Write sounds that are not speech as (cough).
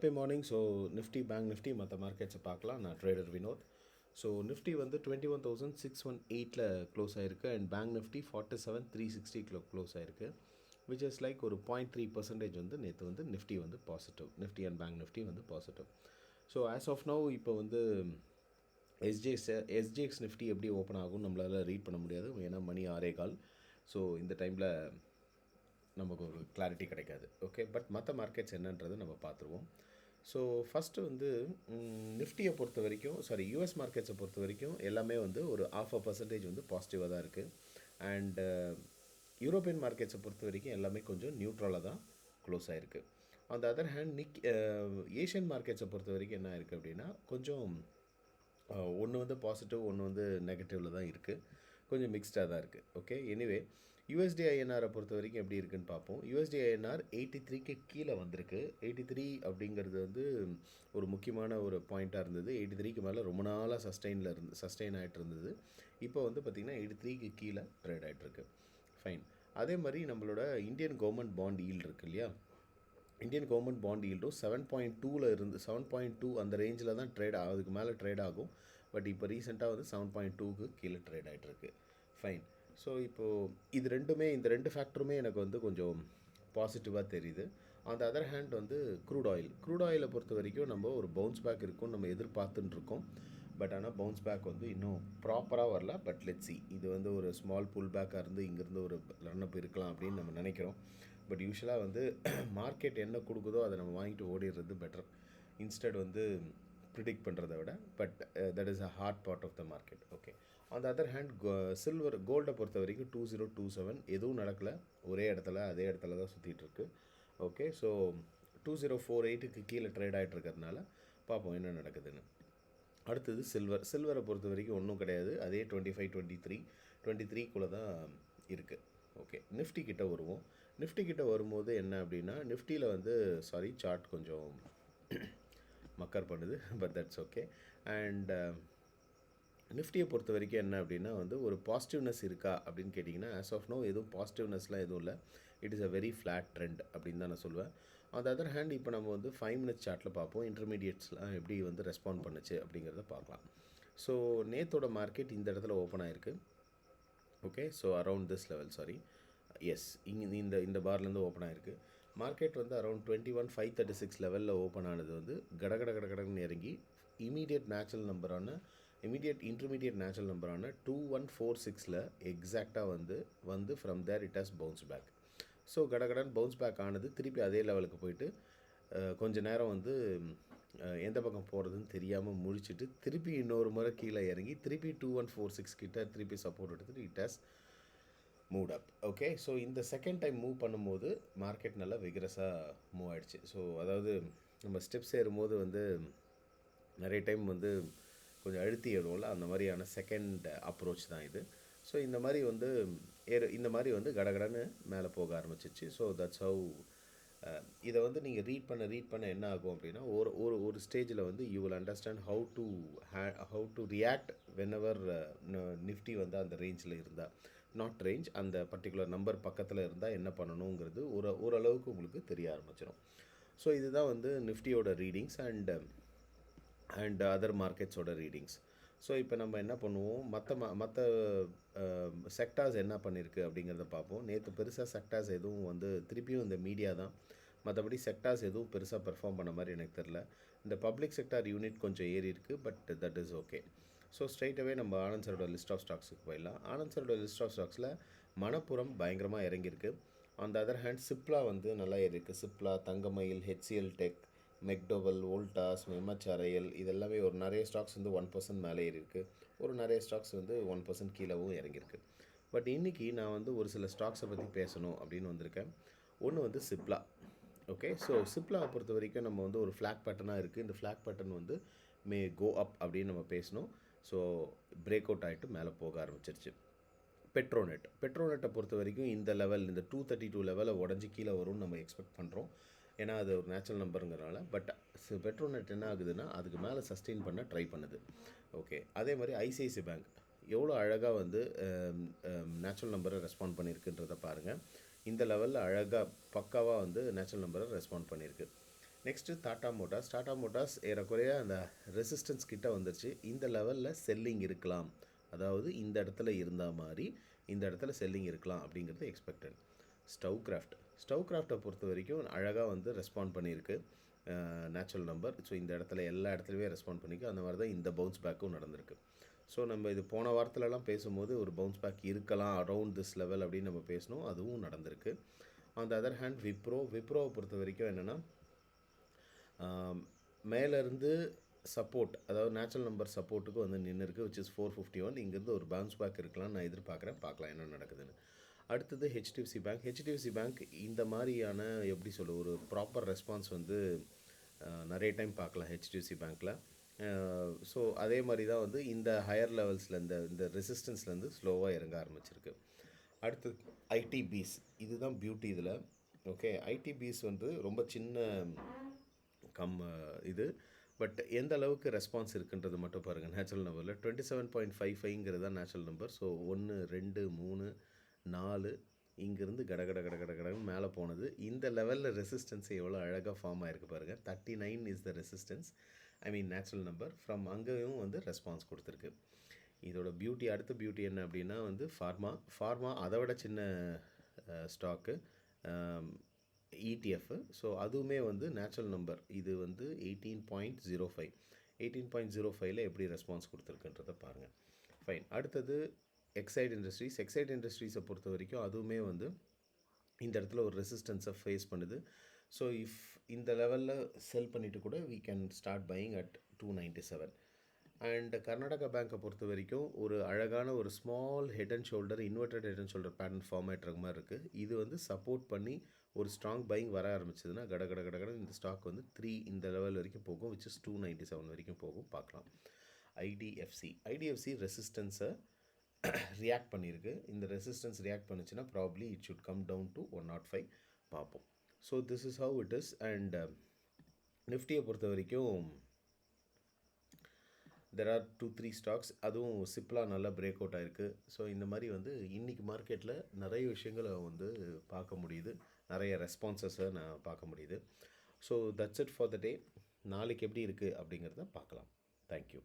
Happy morning so Nifty Bank Nifty மற்ற மார்க்கெட்ஸை பார்க்கலாம். நான் ட்ரேடர் வினோத். ஸோ நிஃப்டி வந்து twenty one thousand six one எயிட்டில் க்ளோஸ் ஆயிருக்கு. And Bank Nifty forty seven three சிக்ஸ்டிக்கு close ஆயிருக்கு. விச் இஸ் லைக் ஒரு பாயிண்ட் த்ரீ பர்சன்டேஜ் வந்து நேற்று வந்து நிஃப்டி வந்து positive Nifty and Bank Nifty வந்து positive so as of now இப்போ வந்து எஸ்ஜிஎக்ஸ் எஸ்ஜிஎக்ஸ் நிஃப்டி எப்படி ஓப்பன் ஆகும் நம்மளால் ரீட் பண்ண முடியாது. ஏன்னா மணி ஆறே கால். ஸோ இந்த டைமில் நமக்கு ஒரு கிளாரிட்டி கிடைக்காது. ஓகே பட் மற்ற மார்க்கெட்ஸ் என்னன்றதை நம்ம பார்த்துருவோம். ஸோ ஃபஸ்ட்டு வந்து நிஃப்டியை பொறுத்த வரைக்கும் சாரி யூஎஸ் மார்க்கெட்ஸை பொறுத்த வரைக்கும் எல்லாமே வந்து ஒரு ஆஃப் அ பர்சன்டேஜ் வந்து பாசிட்டிவாக தான் இருக்குது அண்டு யூரோப்பியன் மார்க்கெட்ஸை பொறுத்த வரைக்கும் எல்லாமே கொஞ்சம் நியூட்ரலாக தான் க்ளோஸ் ஆகிருக்கு அந்த அதர் ஹேண்ட் நிக் ஏஷியன் மார்க்கெட்ஸை பொறுத்த வரைக்கும் என்ன இருக்குது அப்படின்னா கொஞ்சம் ஒன்று வந்து பாசிட்டிவ் ஒன்று வந்து நெகட்டிவில் தான் இருக்குது கொஞ்சம் மிக்ஸ்டாக தான் இருக்குது ஓகே எனிவே யூஎஸ்டி ஐஎன்ஆரை பொறுத்த வரைக்கும் எப்படி இருக்குன்னு பார்ப்போம். யூஎஸ்டி ஐஎன்ஆர் எயிட்டி த்ரீக்கு கீழே வந்திருக்கு. எயிட்டி த்ரீ அப்படிங்கிறது வந்து ஒரு முக்கியமான ஒரு பாயிண்ட்டாக இருந்தது. எயிட்டி த்ரீக்கு மேலே ரொம்ப நாளாக சஸ்டெயினில் இருந்து சஸ்டெயின் ஆகிட்டு இருந்தது. இப்போ வந்து பார்த்திங்கன்னா எயிட்டி த்ரீக்கு கீழே ட்ரேட் ஆகிட்ருக்கு ஃபைன் அதே மாதிரி நம்மளோட இந்தியன் கவர்மெண்ட் பாண்ட் ஈல்டு இருக்கு இல்லையா? இந்தியன் கவர்மெண்ட் பாண்ட் ஈல்டும் செவன் பாயிண்ட் டூவில் இருந்து செவன் பாயிண்ட் டூ அந்த ரேஞ்சில் தான் ட்ரேட் அதுக்கு மேலே ட்ரேட் ஆகும். பட் இப்போ ரீசெண்டாக வந்து செவன் பாயிண்ட் டூக்கு கீழே ட்ரேட் ஆகிட்டுருக்கு ஃபைன் ஸோ இப்போது இது ரெண்டுமே இந்த ரெண்டு ஃபேக்டருமே எனக்கு வந்து கொஞ்சம் பாசிட்டிவாக தெரியுது. அந்த அதர் ஹேண்ட் வந்து க்ரூட் ஆயில் க்ரூட் ஆயிலை பொறுத்த வரைக்கும் நம்ம ஒரு பவுன்ஸ் பேக் இருக்கும் நம்ம எதிர்பார்த்துட்டுருக்கோம் பட் ஆனால் பவுன்ஸ் பேக் வந்து இன்னும் ப்ராப்பராக வரல. பட் லெட் சி இது வந்து ஒரு ஸ்மால் புல் பேக்காக இருந்து இங்கேருந்து ஒரு ரன்னப் இருக்கலாம் அப்படின்னு நம்ம நினைக்கிறோம். பட் யூஸ்வலாக வந்து (clears throat) மார்க்கெட் என்ன கொடுக்குதோ அதை நம்ம வாங்கிட்டு ஓடிடுறது பெட்டர் இன்ஸ்டட் வந்து ப்ரிடிக்ட் பண்ணுறத விட. But that is a hard part of the market okay அந்த அதர் ஹேண்ட் சில்வர் கோல்டை பொறுத்த வரைக்கும் டூ ஜீரோ டூ செவன் எதுவும் நடக்கலை. ஒரே இடத்துல அதே இடத்துல தான் சுற்றிட்டுருக்கு okay so two zero four எயிட்டுக்கு கீழே ட்ரேட் ஆகிட்டு இருக்கிறதுனால பார்ப்போம் என்ன நடக்குதுன்னு. அடுத்தது சில்வர் சில்வரை பொறுத்த வரைக்கும் ஒன்றும் கிடையாது. அதே twenty five twenty three twenty த்ரீக்குள்ளே தான் இருக்குது ஓகே நிஃப்டி கிட்ட வருவோம். நிஃப்டி கிட்ட வரும்போது என்ன அப்படின்னா நிஃப்டியில் வந்து சாரி சார்ட் கொஞ்சம் (clears throat) மக்கர் பண்ணுது பட் தட்ஸ் ஓகே அண்ட் நிஃப்டியை பொறுத்த வரைக்கும் என்ன அப்படின்னா வந்து ஒரு பாசிட்டிவ்னஸ் இருக்கா அப்படின்னு கேட்டிங்கன்னா ஆஸ் ஆஃப் நோ எதுவும் பாசிட்டிவ்னஸ்லாம் எதுவும் இல்லை. It is a very flat trend அப்படின்னு தான் நான் சொல்லுவேன் அந்த அதர் ஹேண்ட் இப்போ நம்ம வந்து ஃபைவ் மினிட்ஸ் சார்ட்டில் பார்ப்போம். இன்டர்மீடியட்ஸ்லாம் எப்படி வந்து ரெஸ்பாண்ட் பண்ணுச்சு அப்படிங்கிறத பார்க்கலாம். ஸோ நேத்தோட மார்க்கெட் இந்த இடத்துல ஓப்பன் ஆயிருக்கு. Okay so around this level sorry yes இங்கே இந்த இந்த பார்லேருந்து ஓப்பன் ஆயிருக்கு. மார்க்கெட் வந்து around twenty one five thirty six லெவலில் ஓப்பன் ஆனது வந்து கடகட கடகடன்னு இறங்கி இமீடியட் நேச்சுரல் நம்பரான இமீடியட் இன்டர்மீடியட் நேச்சுரல் நம்பரான டூ ஒன் ஃபோர் சிக்ஸில் எக்ஸாக்டாக வந்து வந்து from there it has bounce back so கடகடன் பவுன்ஸ் பேக் ஆனது திருப்பி அதே லெவலுக்கு போயிட்டு கொஞ்ச நேரம் வந்து எந்த பக்கம் போகிறதுன்னு தெரியாமல் முழிச்சிட்டு திருப்பி இன்னொரு முறை கீழே இறங்கி திருப்பி டூ ஒன் ஃபோர் சிக்ஸ் கிட்ட திருப்பி சப்போர்ட் எடுத்துகிட்டு it has move up okay so இந்த செகண்ட் டைம் மூவ் பண்ணும்போது மார்க்கெட் நல்லா விக்ரஸாக மூவ் ஆகிடுச்சு ஸோ அதாவது நம்ம ஸ்டெப்ஸ் ஏறும்போது வந்து நிறைய டைம் வந்து கொஞ்சம் அழுத்தி எழுவோம்ல அந்த மாதிரியான செகண்ட் அப்ரோச் தான் இது. ஸோ இந்த மாதிரி வந்து ஏறு இந்த மாதிரி வந்து கடகடன்னு மேலே போக ஆரம்பிச்சிச்சு. ஸோ தட்ஸ் ஹவு இதை வந்து நீங்கள் ரீட் பண்ண ரீட் பண்ண என்ன ஆகும் அப்படின்னா ஒரு ஒரு ஒரு ஸ்டேஜில் வந்து you will understand how to hey how to react whenever Nifty வந்து அந்த ரேஞ்சில் இருந்தால் நாட் ரேஞ்ச் அந்த பர்டிகுலர் நம்பர் பக்கத்தில் இருந்தால் என்ன பண்ணணுங்கிறது ஒரு ஓரளவுக்கு உங்களுக்கு தெரிய ஆரம்பிச்சிடும் ஸோ இதுதான் வந்து நிஃப்டியோட ரீடிங்ஸ் அண்ட் அண்ட் அதர் மார்க்கெட்ஸோட ரீடிங்ஸ் ஸோ இப்போ நம்ம என்ன பண்ணுவோம்? மற்ற ம மற்ற செக்டார்ஸ் என்ன பண்ணியிருக்கு அப்படிங்கிறத பார்ப்போம். நேற்று பெருசாக செக்டார்ஸ் எதுவும் வந்து திருப்பியும் இந்த மீடியா தான். மற்றபடி செக்டார்ஸ் எதுவும் பெருசாக பெர்ஃபார்ம் பண்ண மாதிரி எனக்கு தெரில இந்த பப்ளிக் செக்டார் யூனிட் கொஞ்சம் ஏறி இருக்குது but that is okay so ஸ்ட்ரைட்டாகவே நம்ம ஆனந்த் சரோட லிஸ்ட் ஆஃப் ஸ்டாக்ஸுக்கு போயிடலாம். ஆனந்த் சரோட லிஸ்ட் ஆஃப் ஸ்டாக்ஸில் மணப்புறம் பயங்கரமாக இறங்கியிருக்கு. அந்த அதர் ஹேண்ட் சிப்லா வந்து நல்லா இருக்குது Cipla Thangamayil HCL tech McDowell Voltas மெமச்சரையல் இதெல்லாமே ஒரு நிறைய ஸ்டாக்ஸ் வந்து ஒன் பர்சன்ட் மேலே ஏறி இருக்குது ஒரு நிறைய ஸ்டாக்ஸ் வந்து ஒன் பர்சன்ட் கீழவும் இறங்கியிருக்கு. பட் இன்றைக்கி நான் வந்து ஒரு சில ஸ்டாக்ஸை பற்றி பேசணும் அப்படின்னு வந்திருக்கேன். ஒன்று வந்து சிப்லா ஓகே ஸோ சிப்லாவை பொறுத்த வரைக்கும் நம்ம வந்து ஒரு ஃப்ளாக் பேட்டர்னாக இருக்குது இந்த ஃப்ளாக் பேட்டர்ன் வந்து மே கோ அப் அப்படின்னு நம்ம பேசணும். ஸோ பிரேக் அவுட் ஆகிட்டு மேலே போக ஆரம்பிச்சிருச்சு. பெட்ரோநெட் பெட்ரோநெட்டை பொறுத்த வரைக்கும் இந்த லெவல் இந்த டூ தேர்ட்டி டூ லெவலை உடஞ்சி கீழே வரும்னு நம்ம எக்ஸ்பெக்ட் பண்ணுறோம் ஏன்னா அது ஒரு நேச்சுரல் நம்பருங்கிறனால பட் பெட்ரோநெட் என்ன ஆகுதுன்னா அதுக்கு மேலே சஸ்டெயின் பண்ண ட்ரை பண்ணுது. ஓகே அதே மாதிரி ஐசிஐசி பேங்க் எவ்வளோ அழகாக வந்து um, um, நேச்சுரல் நம்பரை ரெஸ்பாண்ட் பண்ணியிருக்குன்றத பாருங்கள் இந்த லெவலில் அழகாக பக்காவாக வந்து நேச்சுரல் நம்பரை ரெஸ்பாண்ட் பண்ணியிருக்கு next Tata Motors Tata Motors ஏறக்குறைய அந்த ரெசிஸ்டன்ஸ் கிட்ட வந்துருச்சு. இந்த லெவலில் செல்லிங் இருக்கலாம். அதாவது இந்த இடத்துல இருந்த மாதிரி இந்த இடத்துல செல்லிங் இருக்கலாம் அப்படிங்கிறது எக்ஸ்பெக்டட் ஸ்டவ் கிராஃப்ட் ஸ்டவ் கிராஃப்டை பொறுத்த வரைக்கும் அழகாக வந்து ரெஸ்பாண்ட் பண்ணியிருக்கு. நேச்சுரல் நம்பர் ஸோ இந்த இடத்துல எல்லா இடத்துலையுமே ரெஸ்பாண்ட் பண்ணியிருக்கு அந்த மாதிரி தான் இந்த பவுன்ஸ் பேக்கும் நடந்திருக்கு. ஸோ நம்ம இது போன வாரத்துலலாம் பேசும்போது ஒரு பவுன்ஸ் பேக் இருக்கலாம் அரவுண்ட் திஸ் லெவல் அப்படின்னு நம்ம பேசணும் அதுவும் நடந்திருக்கு. On the other hand Wipro விப்ரோவை பொறுத்த வரைக்கும் என்னென்னா மேலேருந்து சப்போர்ட் அதாவது நேச்சுரல் நம்பர் சப்போர்ட்டுக்கு வந்து நின்று இருக்குது which is four fifty one இங்கேருந்து ஒரு பவுன்ஸ் பேக் இருக்கலாம் நான் எதிர்பார்க்குறேன். பார்க்கலாம் என்ன நடக்குதுன்னு. அடுத்தது ஹெச்டிஎஃப்சி பேங்க் ஹெச்டிஎஃப்சி பேங்க் இந்த மாதிரியான எப்படி சொல்ல ஒரு ப்ராப்பர் ரெஸ்பான்ஸ் வந்து நிறைய டைம் பார்க்கலாம் ஹெச்டிஎஃப்சி பேங்க்கில் ஸோ அதே மாதிரி தான் வந்து இந்த ஹையர் லெவல்ஸில் இந்த இந்த ரெசிஸ்டன்ஸ்லேருந்து ஸ்லோவாக இறங்க ஆரம்பிச்சிருக்கு. அடுத்து ஐடிபிஸ் இதுதான் பியூட்டி இதில். ஓகே ஐடிபிஸ் வந்து ரொம்ப சின்ன கம் இது. பட் எந்த அளவுக்கு ரெஸ்பான்ஸ் இருக்குன்றது மட்டும் பாருங்கள் நேச்சுரல் நம்பரில் டுவெண்ட்டி செவன் பாயிண்ட் ஃபைவ் ஃபைவ்ங்கிறது தான் நேச்சுரல் நம்பர் ஸோ ஒன்று ரெண்டு மூணு நாலு இங்கேருந்து கட கட கட கட கடன்னு மேலே போனது. இந்த லெவலில் ரெசிஸ்டன்ஸ் எவ்வளோ அழகாக ஃபார்ம் ஆகிருக்கு பாருங்கள் thirty nine is the resistance I mean natural number from அங்கேயும் வந்து ரெஸ்பான்ஸ் கொடுத்துருக்கு. இதோட பியூட்டி அடுத்த பியூட்டி என்ன அப்படின்னா வந்து ஃபார்மா ஃபார்மா அதை விட சின்ன ஸ்டாக்கு இடிஎஃப் ஸோ அதுவுமே வந்து நேச்சுரல் நம்பர் இது வந்து eighteen point zero five eighteen point zero ஃபைவ்ல எப்படி ரெஸ்பான்ஸ் கொடுத்துருக்குன்றதை பாருங்கள் ஃபைன் அடுத்தது எக்ஸைட் இண்டஸ்ட்ரீஸ் எக்ஸைட் இண்டஸ்ட்ரீஸை பொறுத்த வரைக்கும் அதுவுமே வந்து இந்த இடத்துல ஒரு ரெசிஸ்டன்ஸை ஃபேஸ் பண்ணுது. ஸோ இஃப் இந்த லெவலில் செல் பண்ணிவிட்டு கூட we can start buying at two ninety seven and Karnataka பேங்க்கை பொறுத்த வரைக்கும் ஒரு அழகான ஒரு small head and shoulder inverted head and shoulder pattern format மாதிரி இருக்குது இது வந்து சப்போர்ட் பண்ணி ஒரு ஸ்ட்ராங் பையிங் வர ஆரம்பிச்சதுன்னா கட கட கட கட இந்த ஸ்டாக் வந்து த்ரீ இந்த லெவல் வரைக்கும் போகும் which is two ninety seven வரைக்கும் போகும். பார்க்கலாம். ஐடிஎஃப்சி ஐடிஎஃப்சி ரெசிஸ்டன்ஸை ரியாக்ட் பண்ணியிருக்கு இந்த ரெசிஸ்டன்ஸ் ரியாக்ட் பண்ணுச்சுன்னா probably it should come down to one not five பார்ப்போம். So this is how it is and நிஃப்டியை பொறுத்த வரைக்கும் there are two three stocks அதுவும் சிப்லா நல்லா பிரேக் அவுட் ஆகிருக்கு ஸோ இந்த மாதிரி வந்து இன்றைக்கி மார்க்கெட்டில் நிறைய விஷயங்களை வந்து பார்க்க முடியுது. நிறைய ரெஸ்பான்சஸை நான் பார்க்க முடியுது. So that's it for the day நாளைக்கு எப்படி இருக்குது அப்படிங்கிறத பார்க்கலாம். தேங்க்யூ